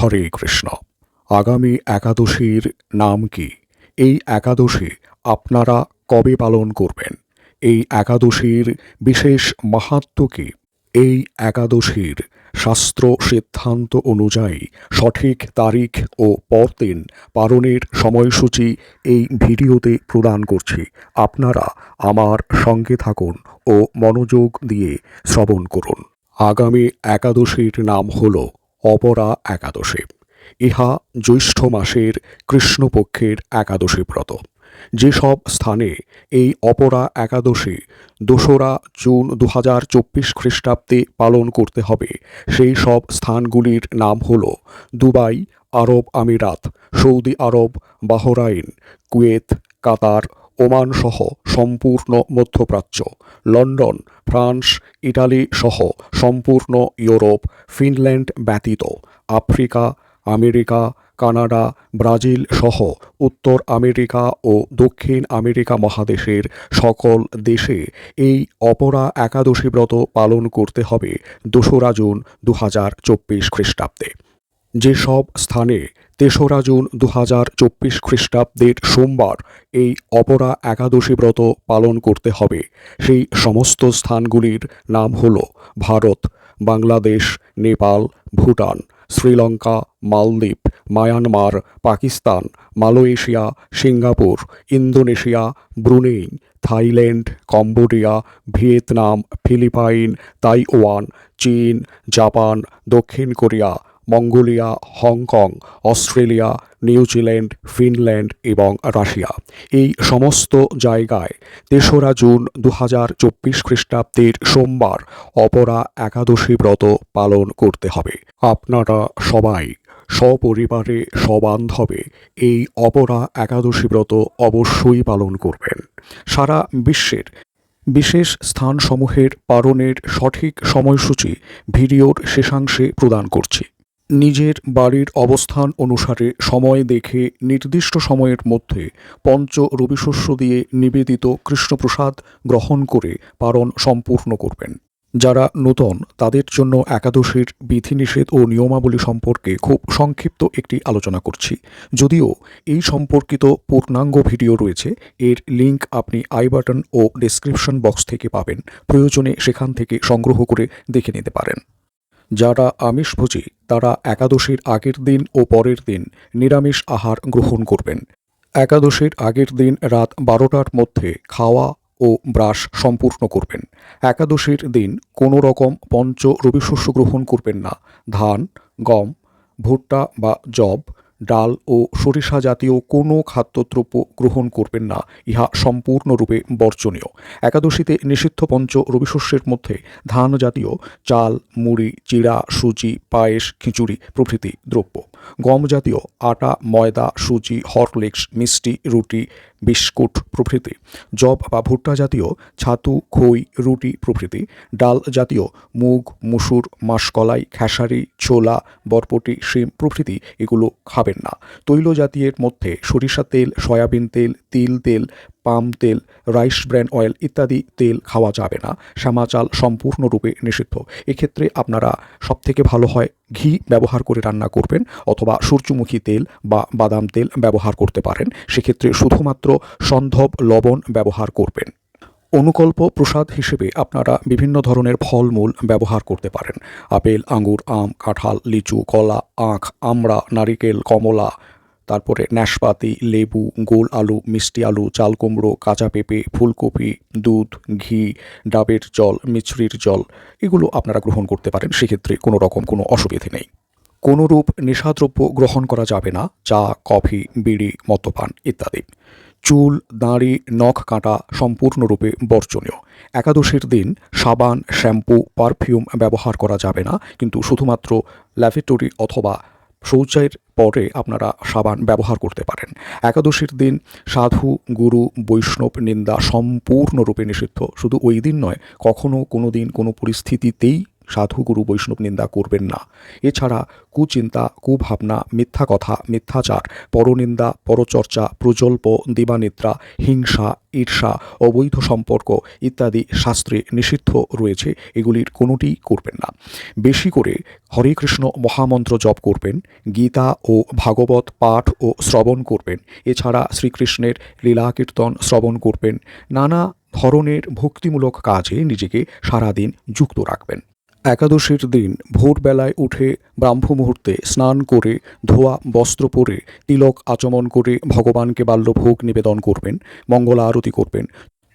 হরে কৃষ্ণ। আগামী একাদশীর নাম কি? এই একাদশী আপনারা কবে পালন করবেন? এই একাদশীর বিশেষ মাহাত্ম্য কি? এই একাদশীর শাস্ত্র সিদ্ধান্ত অনুযায়ী সঠিক তারিখ ও পরদিন পালনের সময়সূচি এই ভিডিওতে প্রদান করছি। আপনারা আমার সঙ্গে থাকুন ও মনোযোগ দিয়ে শ্রবণ করুন। আগামী একাদশীর নাম হল অপরা একাদশী। ইহা জ্যৈষ্ঠ মাসের কৃষ্ণপক্ষের একাদশী ব্রত। যেসব স্থানে এই অপরা একাদশী দোসরা জুন দু হাজার চব্বিশ খ্রিস্টাব্দে পালন করতে হবে, সেই সব স্থানগুলির নাম হল দুবাই, আরব আমিরাত, Saudi Arab, Bahrain, Kuwait, Qatar Oman সহ সম্পূর্ণ মধ্যপ্রাচ্য, লন্ডন, ফ্রান্স, ইটালি সহ সম্পূর্ণ ইউরোপ, ফিনল্যান্ড ব্যতীত, আফ্রিকা, আমেরিকা, কানাডা, ব্রাজিল সহ উত্তর আমেরিকা ও দক্ষিণ আমেরিকা মহাদেশের সকল দেশে এই অপরা একাদশী ব্রত পালন করতে হবে দোসরা জুন দু হাজার চব্বিশ খ্রিস্টাব্দে। যেসব স্থানে তেসরা জুন দু হাজার চব্বিশ খ্রিস্টাব্দের সোমবার এই অপরা একাদশী ব্রত পালন করতে হবে। সেই সমস্ত স্থানগুলির নাম হল ভারত, বাংলাদেশ, নেপাল, ভুটান, শ্রীলঙ্কা, মালদ্বীপ, Myanmar, Pakistan, Malaysia, Singapore, Indonesia, Brunei, Thailand, Cambodia, Vietnam, Philippines, Taiwan, চীন, জাপান, দক্ষিণ Korea Mongolia Hong Kong Australia New Zealand Finland এবং রাশিয়া। এই সমস্ত জায়গায় তেসরা জুন দু হাজার চব্বিশ খ্রিস্টাব্দের সোমবার অপরা একাদশী ব্রত পালন করতে হবে। আপনারা সবাই সপরিবারে, সবান্ধবে এই অপরা একাদশী ব্রত অবশ্যই পালন করবেন। সারা বিশ্বের বিশেষ স্থানসমূহের পালনের সঠিক সময়সূচি ভিডিওর শেষাংশে প্রদান করছি। নিজের বাড়ির অবস্থান অনুসারে সময় দেখে নির্দিষ্ট সময়ের মধ্যে পঞ্চ রবিশস্য দিয়ে নিবেদিত কৃষ্ণপ্রসাদ গ্রহণ করে পারণ সম্পূর্ণ করবেন। যারা নূতন, তাদের জন্য একাদশীর বিধিনিষেধ ও নিয়মাবলী সম্পর্কে খুব সংক্ষিপ্ত একটি আলোচনা করছি। যদিও এই সম্পর্কিত পূর্ণাঙ্গ ভিডিও রয়েছে, এর লিংক আপনি আই বাটন ও ডেসক্রিপশন বক্স থেকে পাবেন। প্রয়োজনে সেখান থেকে সংগ্রহ করে দেখে নিতে পারেন। যারা আমিষভোজী তারা একাদশীর আগের দিন ও পরের দিন নিরামিষ আহার গ্রহণ করবেন। একাদশীর আগের দিন রাত বারোটার মধ্যে খাওয়া ও ব্রাশ সম্পূর্ণ করবেন। একাদশীর দিন কোনো রকম পঞ্চ রবিশস্য গ্রহণ করবেন না। ধান, গম, ভুট্টা বা জব ডাল ও সরিষা জাতীয় কোনো খাদ্যদ্রব্য গ্রহণ করবেন না। ইহা সম্পূর্ণরূপে বর্জনীয়। একাদশীতে নিষিদ্ধ পঞ্চ রবিশস্যের মধ্যে ধান জাতীয় চাল, মুড়ি, চিড়া, সুজি, পায়েস, খিচুড়ি প্রভৃতি দ্রব্য। গম জাতীয় আটা, ময়দা, সুজি, হরলিক্স, মিষ্টি, রুটি বিস্কুট প্রভৃতি জব বা ভুট্টা জাতীয় ছাতু, খই, রুটি প্রভৃতি, ডাল জাতীয় মুগ, মুসুর, মাসকলাই, খেসারি, ছোলা, বরপটি, শিম প্রভৃতি এগুলো খাবেন না। তৈল জাতীয়ের মধ্যে সরিষা তেল, সয়াবিন তেল, তিল তেল পাম তেল, রাইস ব্র্যান অয়েল ইত্যাদি তেল খাওয়া যাবে না। শ্যামা চাল সম্পূর্ণরূপে নিষিদ্ধ। এক্ষেত্রে আপনারা সবথেকে ভালো হয় ঘি ব্যবহার করে রান্না করবেন অথবা সূর্যমুখী তেল বা বাদাম তেল ব্যবহার করতে পারেন। সেক্ষেত্রে শুধুমাত্র সন্ধব লবণ ব্যবহার করবেন। অনুকল্প প্রসাদ হিসেবে আপনারা বিভিন্ন ধরনের ফলমূল ব্যবহার করতে পারেন। আপেল আঙুর আম, কাঁঠাল, লিচু, কলা, আখ, আমড়া, নারিকেল, কমলা তারপরে নাশপাতি লেবু, গোল আলু, মিষ্টি আলু, চাল কুমড়ো, কাঁচা পেঁপে, ফুলকপি, দুধ, ঘি, ডাবের জল, মিছরির জল, এগুলো আপনারা গ্রহণ করতে পারেন। সেক্ষেত্রে কোনো রকম কোনো অসুবিধে নেই। কোনোরূপ নেশাদ্রব্য গ্রহণ করা যাবে না, চা, কফি, বিড়ি, মদ্যপান ইত্যাদি। চুল, দাঁড়ি, নখ কাটা সম্পূর্ণরূপে বর্জনীয়। একাদশীর দিন সাবান, শ্যাম্পু, পারফিউম ব্যবহার করা যাবে না, কিন্তু শুধুমাত্র ল্যাভেটরি অথবা শৌচায়ের পরে আপনারা সাবান ব্যবহার করতে পারেন। একাদশীর দিন সাধু, গুরু, বৈষ্ণব নিন্দা সম্পূর্ণরূপে নিষিদ্ধ। শুধু ওই দিন নয় কখনও কোনো দিন কোনো পরিস্থিতিতেই সাধুগুরু বৈষ্ণব নিন্দা করবেন না। এছাড়া কুচিন্তা, কুভাবনা মিথ্যা কথা মিথ্যাচার, পরনিন্দা, পরচর্চা, প্রজল্প, দিবানিদ্রা, হিংসা, ঈর্ষা, অবৈধ সম্পর্ক ইত্যাদি শাস্ত্রে নিষিদ্ধ রয়েছে। এগুলির কোনোটি করবেন না। বেশি করে হরে কৃষ্ণ মহামন্ত্র জপ করবেন, গীতা ও ভাগবত পাঠ ও শ্রবণ করবেন, এছাড়া শ্রীকৃষ্ণের লীলা কীর্তন শ্রবণ করবেন, নানা ধরনের ভক্তিমূলক কাজে নিজেকে সারাদিন যুক্ত রাখবেন। একাদশীর দিন ভোরবেলায় উঠে ব্রাহ্ম মুহূর্তে স্নান করে, ধোয়া, বস্ত্র পরে, তিলক আচমন করে ভগবানকে বাল্যভোগ নিবেদন করবেন, মঙ্গল আরতি করবেন,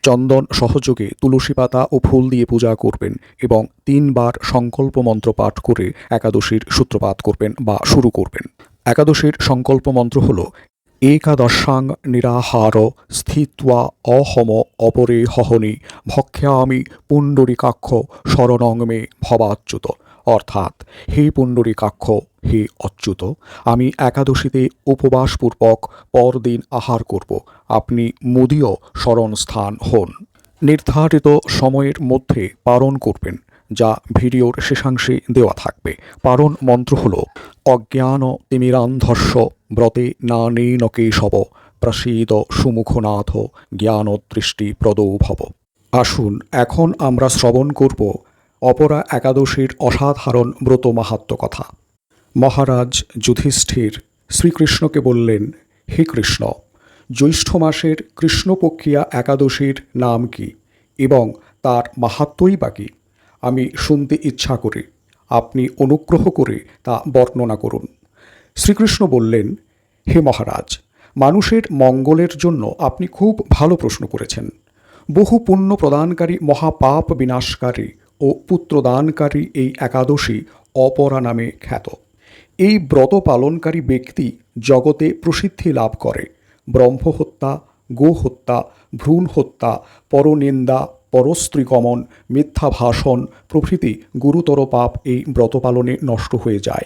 চন্দন সহযোগে তুলসী পাতা ও ফুল দিয়ে পূজা করবেন এবং তিনবার সংকল্প মন্ত্র পাঠ করে একাদশীর সূত্রপাত করবেন বা শুরু করবেন। একাদশীর সংকল্প মন্ত্র হল একাদশাং নিরাহার স্থিত্বা অহম অপরে হহনি ভক্ষ্যামি পুণ্ডরীকাক্ষ শরণং মে ভবাচ্যুত। অর্থাৎ, হে পুণ্ডরীকাক্ষ, হে অচ্যুত, আমি একাদশীতে উপবাসপূর্বক পরদিন আহার করব। আপনি মুদীয় স্মরণস্থান হন। নির্ধারিত সময়ের মধ্যে পালন করবেন, যা ভিডিওর শেষাংশে দেওয়া থাকবে। পারণ মন্ত্র হল, অজ্ঞান তিমিরান্ধস্য ব্রতে না নেন কেশব প্রসীদ সুমুখনাথ জ্ঞান দৃষ্টি প্রদৌ ভব আসুন, এখন আমরা শ্রবণ করব অপরা একাদশীর অসাধারণ ব্রত মাহাত্ম কথা। মহারাজ যুধিষ্ঠির শ্রীকৃষ্ণকে বললেন, হে কৃষ্ণ, জ্যৈষ্ঠ মাসের কৃষ্ণপক্ষিয়া একাদশীর নাম কি এবং তার মাহাত্মই বা কী? আমি শুনতে ইচ্ছা করি। আপনি অনুগ্রহ করে তা বর্ণনা করুন। শ্রীকৃষ্ণ বললেন, হে মহারাজ, মানুষের মঙ্গলের জন্য আপনি খুব ভালো প্রশ্ন করেছেন। বহু পুণ্য প্রদানকারী মহাপাপ বিনাশকারী ও পুত্রদানকারী এই একাদশী অপরা নামে খ্যাত। এই ব্রত পালনকারী ব্যক্তি জগতে প্রসিদ্ধি লাভ করে। ব্রহ্মহত্যা, গোহত্যা ভ্রূণ হত্যা পরনিন্দা, পরস্ত্রীগমন মিথ্যা ভাষণ প্রভৃতি গুরুতর পাপ এই ব্রত পালনে নষ্ট হয়ে যায়।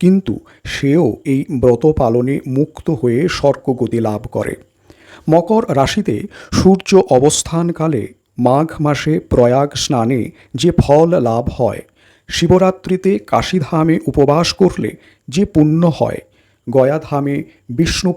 কিন্তু সেও এই ব্রত পালনে মুক্ত হয়ে স্বর্গগতি লাভ করে। মকর রাশিতে সূর্য অবস্থানকালে মাঘ মাসে প্রয়াগ স্নানে যে ফল লাভ হয়, শিবরাত্রিতে কাশীধামে উপবাস করলে যে পুণ্য হয়, গয়াধামে বিষ্ণু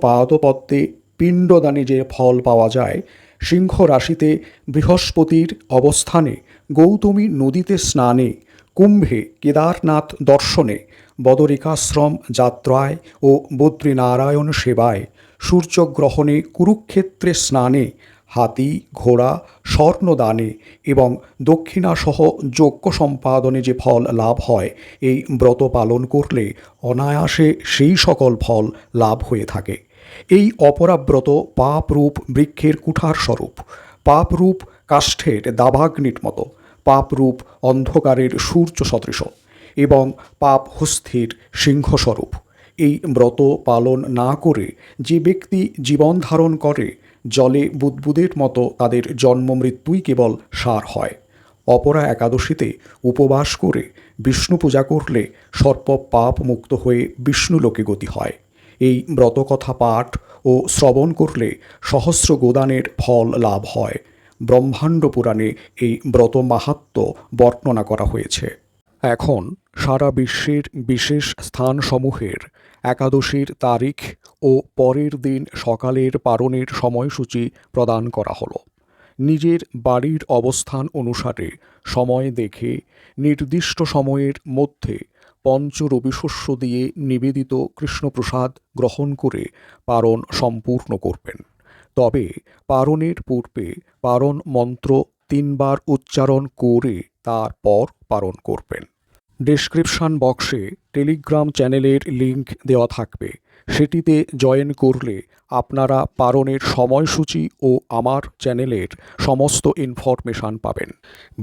পিণ্ডদানে যে ফল পাওয়া যায়, সিংহ রাশিতে বৃহস্পতির অবস্থানে গৌতমী নদীতে স্নানে, কুম্ভে কেদারনাথ দর্শনে বদরিকাশ্রম, যাত্রায় ও বদ্রীনারায়ণ সেবায় সূর্যগ্রহণে কুরুক্ষেত্রে স্নানে, হাতি, ঘোড়া, স্বর্ণদানে এবং দক্ষিণাসহ যজ্ঞ সম্পাদনে যে ফল লাভ হয়, এই ব্রত পালন করলে অনায়াসে সেই সকল ফল লাভ হয়ে থাকে। এই অপরাব্রত পাপরূপ বৃক্ষের কুঠার স্বরূপ। পাপরূপ কাষ্ঠের দাবাগ্নির মতো। পাপরূপ অন্ধকারের সূর্য সদৃশ। এবং পাপ হস্থির সিংহস্বরূপ। এই ব্রত পালন না করে যে ব্যক্তি জীবন ধারণ করে, জলে বুদবুদের মতো তাদের জন্ম মৃত্যুই কেবল সার হয়। অপরা একাদশীতে উপবাস করে বিষ্ণু পূজা করলে সর্প পাপ মুক্ত হয়ে বিষ্ণু লোকে গতি হয়। এই ব্রতকথা পাঠ ও শ্রবণ করলে সহস্র গোদানের ফল লাভ হয়। ব্রহ্মাণ্ড পুরাণে এই ব্রত মাহাত্ম বর্ণনা করা হয়েছে। এখন সারা বিশ্বের বিশেষ স্থানসমূহের একাদশীর তারিখ ও পরের দিন সকালের পারণের সময়সূচি প্রদান করা হলো। নিজের বাড়ির অবস্থান অনুসারে সময় দেখে নির্দিষ্ট সময়ের মধ্যে পঞ্চ রবিশস্য দিয়ে নিবেদিত কৃষ্ণপ্রসাদ গ্রহণ করে পারণ সম্পূর্ণ করবেন। তবে পারণের পূর্বে পারণ মন্ত্র তিনবার উচ্চারণ করে তারপর পারণ করবেন। ডেসক্রিপশন বক্সে টেলিগ্রাম চ্যানেলের লিংক দেওয়া থাকবে। সেটিতে জয়েন করলে আপনারা পারণের সময়সূচি ও আমার চ্যানেলের সমস্ত ইনফরমেশান পাবেন।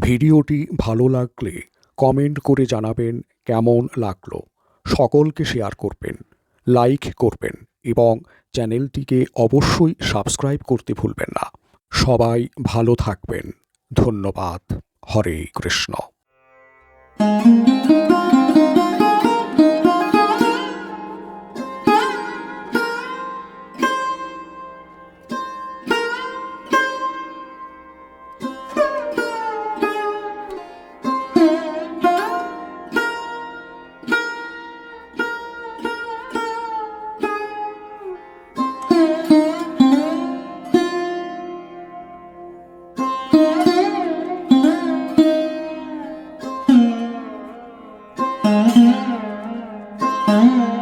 ভিডিওটি ভালো লাগলে কমেন্ট করে জানাবেন কেমন লাগল। সকলকে শেয়ার করবেন, লাইক করবেন এবং চ্যানেলটিকে অবশ্যই সাবস্ক্রাইব করতে ভুলবেন না। সবাই ভালো থাকবেন। ধন্যবাদ। হরে কৃষ্ণ। Mm-hmm.